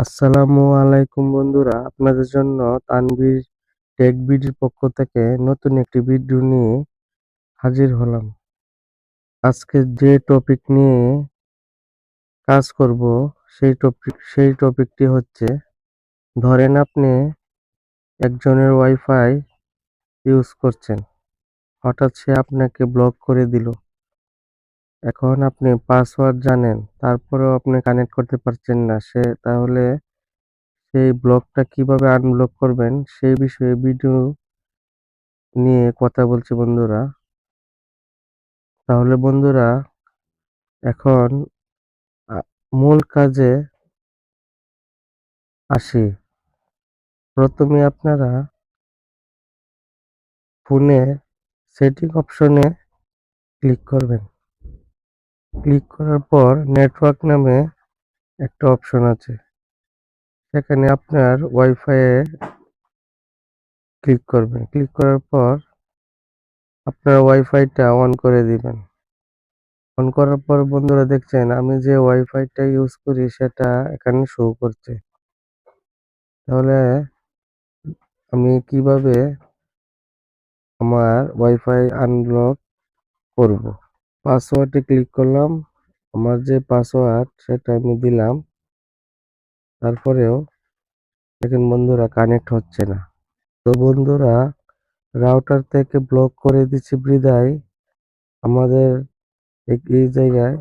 আসসালামু আলাইকুম বন্ধুরা, আপনাদের জন্য তানভীর টেক বিডির পক্ষ থেকে নতুন একটি ভিডিও নিয়ে হাজির হলাম। আজকে যে টপিক নিয়ে কাজ করব, সেই টপিক সেই টপিকটি হচ্ছে, ধরেন আপনি একজনের ওয়াইফাই ইউজ করছেন, হঠাৎ সে আপনাকে ব্লক করে দিল। এখন আপনি পাসওয়ার্ড জানেন, তারপরেও আপনি কানেক্ট করতে পারছেন না। সে, তাহলে সেই ব্লকটা কীভাবে আনব্লক করবেন, সেই বিষয়ে ভিডিও নিয়ে কথা বলছি বন্ধুরা। তাহলে বন্ধুরা, এখন মূল কাজে আসি। প্রথমে আপনারা ফোনে সেটিং অপশনে ক্লিক করবেন। ক্লিক করার পর নেটওয়ার্ক নামে একটা অপশন আছে। সেখানে আপনার ওয়াইফাইয়ে ক্লিক করবেন। ক্লিক করার পর আপনার ওয়াইফাইটা অন করে দিবেন। অন করার পর বন্ধুরা দেখছেন, আমি যে ওয়াইফাইটা ইউজ করি সেটা এখানে শো করছে। তাহলে আমি কীভাবে আমার ওয়াইফাই আনব্লক করব? পাসওয়ার্ডে ক্লিক করলাম। আমার যে পাসওয়ার্ড, সেটা আমি দিলাম। তারপরেও দেখেন বন্ধুরা, কানেক্ট হচ্ছে না। তো বন্ধুরা, রাউটার থেকে ব্লক করে দিচ্ছি বিদায়। আমাদের এই জায়গায়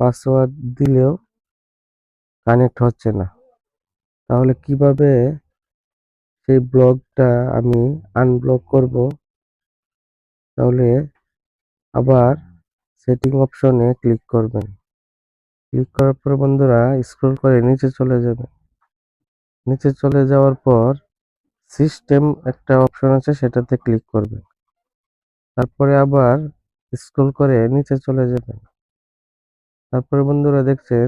পাসওয়ার্ড দিলেও কানেক্ট হচ্ছে না। তাহলে কীভাবে সেই ব্লকটা আমি আনব্লক করব? তাহলে আবার সেটিং অপশনে ক্লিক করবেন। ক্লিক করার পর বন্ধুরা স্ক্রল করে নিচে চলে যাবেন। নিচে চলে যাওয়ার পর সিস্টেম একটা অপশন আছে সেটাতে ক্লিক করবেন। তারপরে আবার স্ক্রল করে নিচে চলে যাবেন। তারপরে বন্ধুরা দেখছেন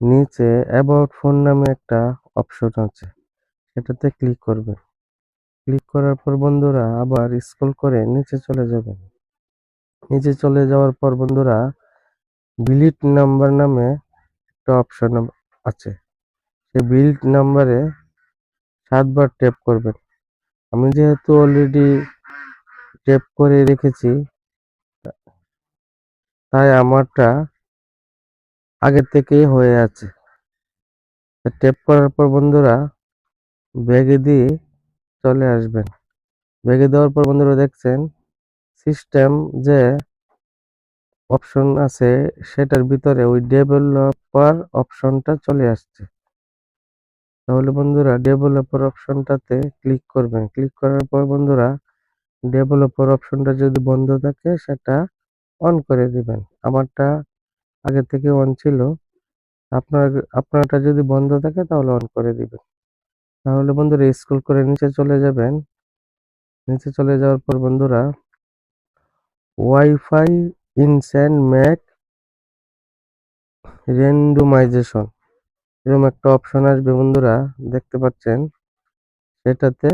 নিচে অ্যাবাউট ফোন নামে একটা অপশন আছে, সেটাতে ক্লিক করবেন। ক্লিক করার পর বন্ধুরা আবার স্ক্রল করে নিচে চলে যাবেন। নিচে চলে যাওয়ার পর বন্ধুরা বিলিট নাম্বার নামে একটা অপশন আছে। সেই বিলিট নাম্বারে সাতবার ট্যাপ করবেন। আমি যেহেতু অলরেডি ট্যাপ করে রেখেছি, তাই আমারটা আগে থেকেই হয়ে আছে। ট্যাপ করার পর বন্ধুরা ব্যাগে দিয়ে চলে আসবেন। ব্যাগে দেওয়ার পর বন্ধুরা দেখছেন সিস্টেম যে অপশন আছে, সেটার ভিতরে ওই ডেভেলপার অপশনটা চলে আসছে। তাহলে বন্ধুরা, ডেভেলপার অপশনটাতে ক্লিক করবেন। ক্লিক করার পর বন্ধুরা, ডেভেলপার অপশনটা যদি বন্ধ থাকে, সেটা অন করে দিবেন। আমারটা আগে থেকে অন ছিল। আপনার, আপনারটা যদি বন্ধ থাকে, তাহলে অন করে দিবেন। তাহলে বন্ধুরা, স্ক্রল করে নিচে চলে যাবেন। নিচে চলে যাওয়ার পর বন্ধুরা ওয়াইফাই ইনস্যান্ড ম্যাক রেন্ডোমাইজেশন এরকম একটা অপশন আসবে বন্ধুরা, দেখতে পাচ্ছেন? সেটাতে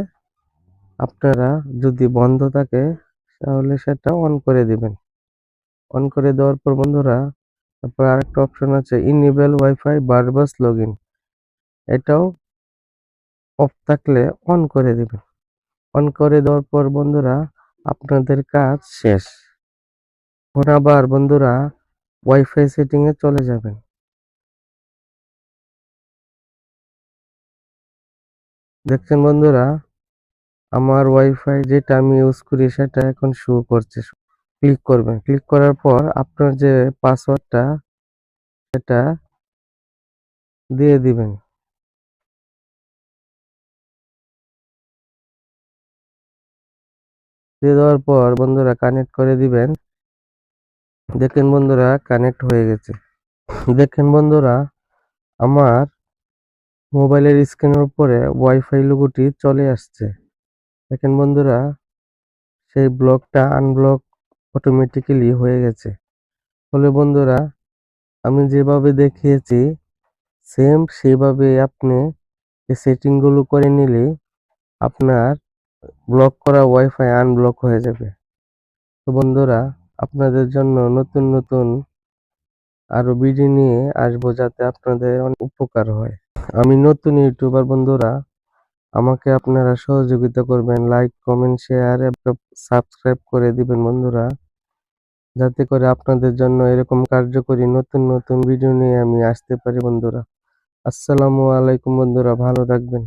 আপনারা যদি বন্ধ থাকে, তাহলে সেটা অন করে দিবেন। অন করে দেওয়ার পর বন্ধুরা, তারপর আরেকটা অপশন আছে ইনেবল ওয়াইফাই বারবাস লগ ইন এটাও অফ থাকলে অন করে দিবেন। অন করে দেওয়ার পর বন্ধুরা, আপনাদের কাজ শেষ। এখন আবার বন্ধুরা ওয়াইফাই সেটিংয়ে চলে যাবেন। দেখছেন বন্ধুরা, আমার ওয়াইফাই যেটা আমি ইউজ করি সেটা এখন শো করছে। ক্লিক করবেন। ক্লিক করার পর আপনার যে পাসওয়ার্ডটা সেটা দিয়ে দিবেন। দিয়ে দেওয়ার পর বন্ধুরা কানেক্ট করে দিবেন। দেখেন বন্ধুরা কানেক্ট হয়ে গেছে। দেখেন বন্ধুরা, আমার মোবাইলের স্ক্রিনের উপরে ওয়াইফাই লোগোটি চলে আসছে। দেখেন বন্ধুরা, সেই ব্লকটা আনব্লক অটোমেটিক্যালি হয়ে গেছে। ফলে বন্ধুরা, আমি যেভাবে দেখিয়েছি সেম সেভাবে আপনি এই সেটিংগুলো করে নিলে আপনার ব্লক করা ওয়াইফাই আনব্লক হয়ে যাবে। তো বন্ধুরা আপনাদের জন্য নতুন নতুন আরও ভিডিও নিয়ে আসব যাতে আপনাদের অনেক উপকার হয়। আমি নতুন ইউটিউবার বন্ধুরা, আমাকে আপনারা সহযোগিতা করবেন। লাইক কমেন্ট শেয়ার সাবস্ক্রাইব করে দিবেন বন্ধুরা। যাতে করে আপনাদের জন্য এরকম কার্যকরী নতুন নতুন ভিডিও নিয়ে আমি আসতে পারি বন্ধুরা। আসসালামু আলাইকুম বন্ধুরা, ভালো থাকবেন।